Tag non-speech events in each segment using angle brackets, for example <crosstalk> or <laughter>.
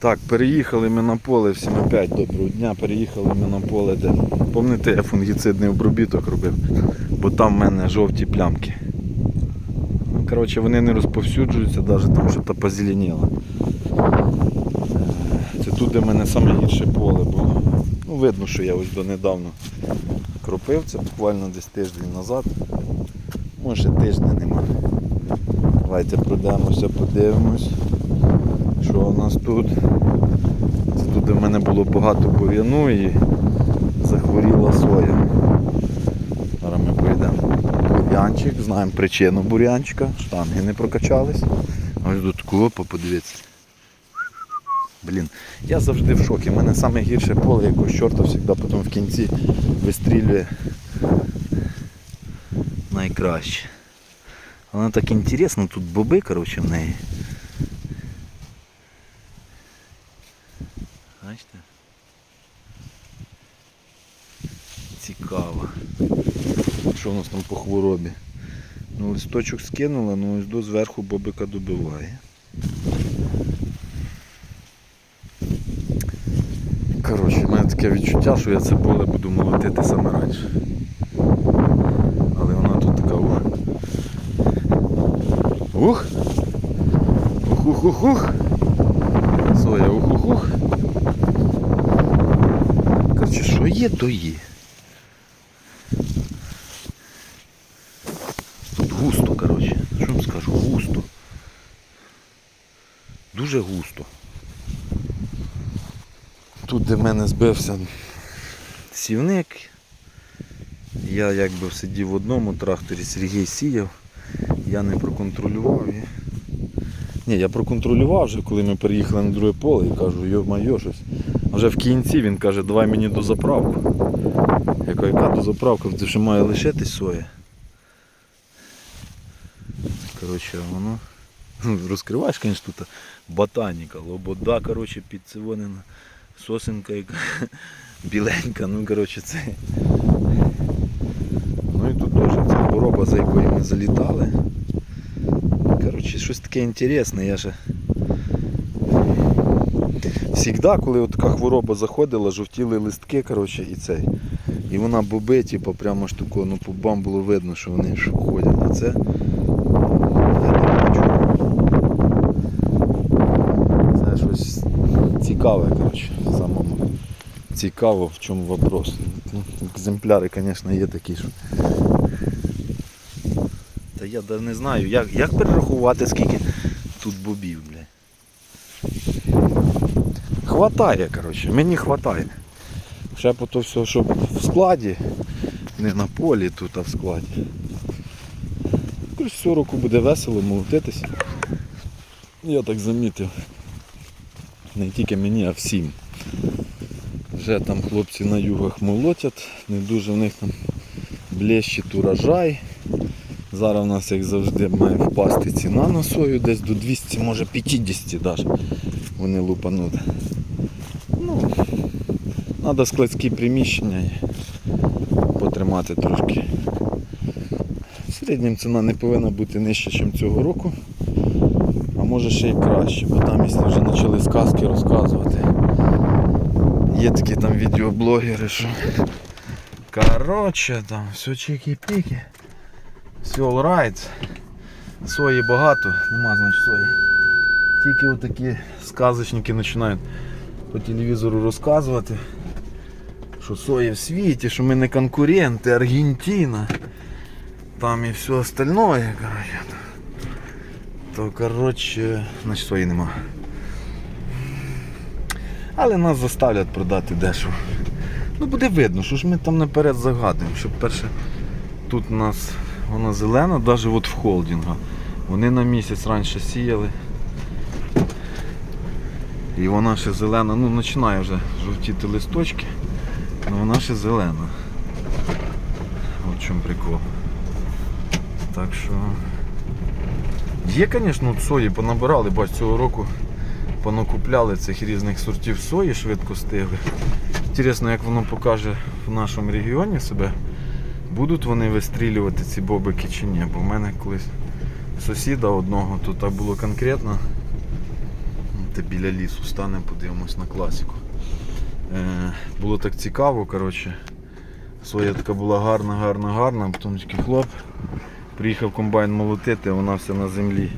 Так, переїхали ми на поле всім опять доброго дня. Переїхали ми на поле, де пам'ятаєте, я фунгіцидний обробіток робив, бо там в мене жовті плямки. Ну, коротше, вони не розповсюджуються, навіть там щось позеленіло. Е, Це тут, де в мене саме гірше поле було. Ну, видно, що я ось донедавна кропив, це буквально десь тиждень назад. Може тижня нема. Давайте пройдемося, подивимось. Що у нас тут? Це тут в мене було багато бур'яну і захворіла соя. Зараз ми пройдемо. Бур'янчик, знаємо причину бур'янчика, штанги не прокачались. Ось тут копа, подивіться. Блін, я завжди в шокі. У мене саме гірше поле, якось чорта завжди потім в кінці вистрілює найкраще. Вона так інтересно, тут боби, коротше, в неї. Бачите? Цікаво. Що в нас там по хворобі? Ну, листочок скинула, ну ось до зверху бобика добиває. Коротше, в мене таке відчуття, що я це поле буду молотити саме раніше. Але вона тут така ух. Ух! Ух-ух-ух-ух! Соя, ух-ух-ух! Коротше, що є, то є. Тут густо, коротше. Що вам скажу? Густо. Дуже густо. Тут, де в мене збився сівник, я якби сидів в одному тракторі, Сергій сіяв, я не проконтролював. І... Ні, я проконтролював вже, коли ми переїхали на друге поле і кажу, йо-майо щось. А вже в кінці він каже, давай мені дозаправку. Я кажу, яка дозаправка, це ще має лишитись соя. Коротше, воно. <laughs> Розкриваєш, звісно, тут ботаніка, лобода, коротше, підцевонена, сосенка яка <laughs> біленька, ну коротше це. Ну і тут теж ця хвороба, за якою ми залітали. Коротше, щось таке інтересне, я же. Всігда, коли от така хвороба заходила, жовтіли листки, коротше, і цей. І вона боби, типу, прямо ж тако, ну по бам було видно, що вони ж ходять. А це я не бачу. Це щось цікаве, коротше, самому. Цікаво, в чому вопрос. Ну, екземпляри, звісно, є такі, що. Та я да не знаю, як, як перерахувати, скільки тут бобів, бля. Хватає, коротше, мені хватає. Ще по то все, щоб в складі, не на полі тут, а в складі. Коротше, цього року буде весело молотитись. Я так замітив. Не тільки мені, а всім. Вже там хлопці на югах молотять, не дуже в них там блещить урожай. Зараз у нас, як завжди, має впасти ціна на сою десь до 200, може 50 даже вони лупануть. Ну, треба складські приміщення потримати трошки. В середньому ціна не повинна бути нижча, ніж цього року. Може ще й краще, бо там, якщо вже почали сказки розказувати. Є такі там відеоблогери, що коротше там все чики-піки. Все alright. Сої багато, нема значить сої. Тільки отакі сказочники починають по телевізору розказувати, що сої в світі, що ми не конкуренти, Аргентина. Там і все остальное, короче. То коротше, значить сої нема. Але нас заставлять продати дешево. Ну буде видно, що ж ми там наперед загадуємо, щоб перше тут у нас вона зелена, навіть от в холдингах. Вони на місяць раніше сіяли. І вона ще зелена, ну починає вже жовтіти листочки, але вона ще зелена. От в чому прикол. Так що є, звісно, сої понабирали, бач, цього року понакупляли цих різних сортів сої, швидко стигли. Інтересно, як воно покаже в нашому регіоні себе. Будуть вони вистрілювати ці бобики чи ні, бо в мене колись сусіда одного тут так було конкретно. Давайте біля лісу станемо, подивимось на класику. Е, було так цікаво, коротше. Соя така була гарна, гарна, гарна, потім такий хлоп. Приїхав комбайн молотити, вона вся на землі.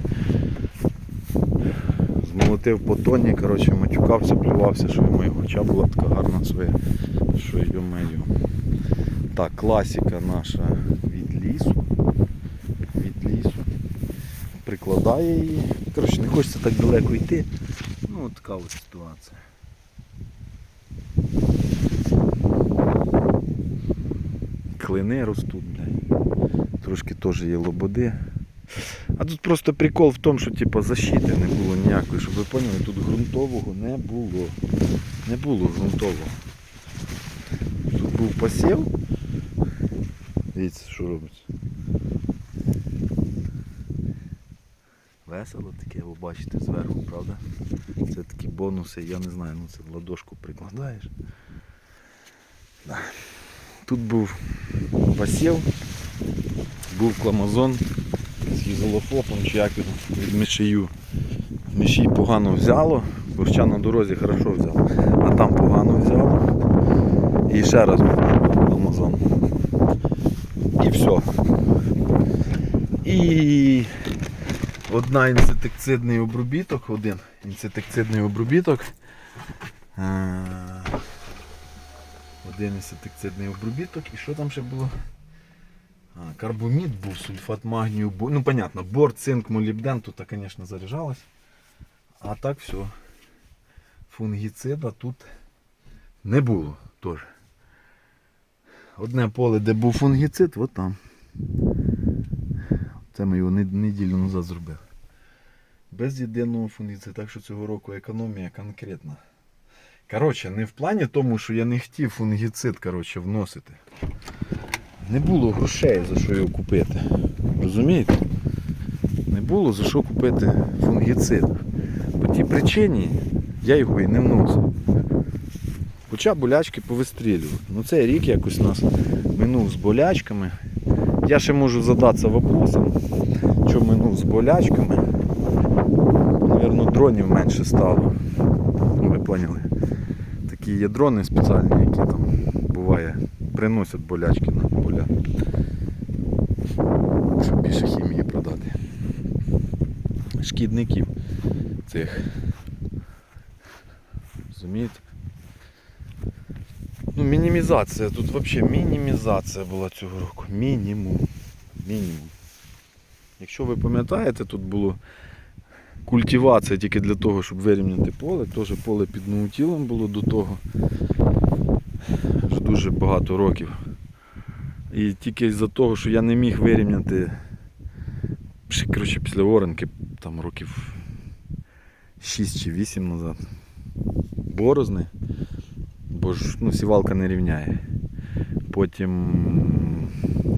Змолотив по тоні, коротше, матюкався, плювався, що йому його хоча була така гарна своя, що йо-маю. Так, класика наша від лісу. Від лісу. Прикладає її. Коротше, не хочеться так далеко йти. Ну, от така ось ситуація. Клини ростуть, блядь. Трошки теж є лободи. А тут просто прикол в тому, що типу, защити не було ніякої, щоб ви поняли, тут ґрунтового не було. Не було ґрунтового. Тут був посів. Дивіться, що робиться. Весело таке, ви бачите зверху, правда? Це такі бонуси, я не знаю, ну це в ладошку прикладаєш. Тут був посів, був кламазон з ізолофопом чи як він від мишею. Мишій погано взяло, борща на дорозі хорошо взяло, а там погано взяло. І ще раз кламазон. І все. І одна інсектицидний обробіток, один інсектицидний обробіток. Е, Один інсектицидний обробіток. І що там ще було? А, карбомід був, сульфат магнію, бо- ну понятно, бор, цинк, молібден, тут, звісно, заряджалось. А так все. Фунгіцида тут не було теж. Одне поле, де був фунгіцид, от там. Це ми його неділю назад зробили. Без єдиного фунгіциду, так що цього року економія конкретна. Коротше, не в плані тому, що я не хотів фунгіцид коротше, вносити. Не було грошей за що його купити. Розумієте? Не було за що купити фунгіцид. По тій причині я його і не вносив. Хоча болячки повистрілювали. Ну цей рік якось нас минув з болячками. Я ще можу задатися вопросом, що минув з болячками. Навірно, дронів менше стало. Ну, ви поняли. Такі є дрони спеціальні, які там буває приносять болячки поля. Щоб більше хімії продати. Шкідників цих. Розумієте? Ну, мінімізація. Тут взагалі мінімізація була цього року. Мінімум. Мінімум. Якщо ви пам'ятаєте, тут було культивація тільки для того, щоб вирівняти поле. Теж поле під наутілом було до того. Вже дуже багато років. І тільки з-за того, що я не міг вирівняти коротше, після оранки, там років 6 чи 8 назад. Борозни, бо ж ну, сівалка не рівняє. Потім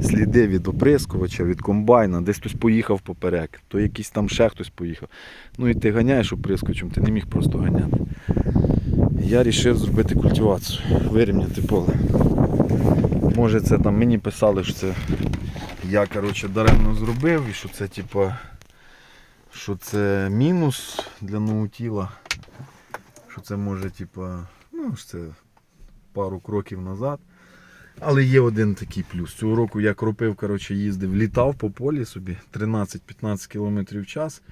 сліди від оприскувача, від комбайна, десь хтось поїхав поперек, то якийсь там ще хтось поїхав. Ну і ти ганяєш оприскувачем, ти не міг просто ганяти. Я вирішив зробити культивацію, вирівняти поле. Може це там мені писали, що це я коротше, даремно зробив і що це типа що це мінус для ноутіла. Що це може типа, ну що це пару кроків назад. Але є один такий плюс. Цього року я кропив, коротше, їздив, літав по полі собі 13-15 км в час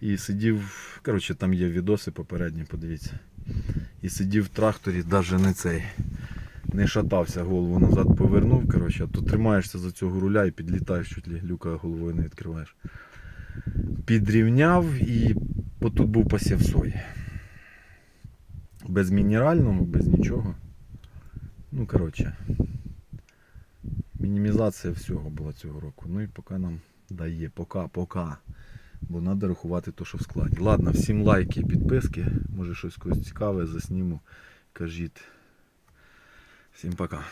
і сидів, коротше, там є відоси попередні, подивіться. І сидів в тракторі, навіть не цей. Не шатався, голову назад повернув, коротше, а то тримаєшся за цього руля і підлітаєш чуть ли люка головою не відкриваєш. Підрівняв і отут був посів сої. Без мінерального, без нічого. Ну, коротше, мінімізація всього була цього року. Ну і поки нам дає, поки, поки. Бо треба рахувати те, що в складі. Ладно, всім лайки, підписки. Може щось когось цікаве, засніму. Кажіть. Всім пока.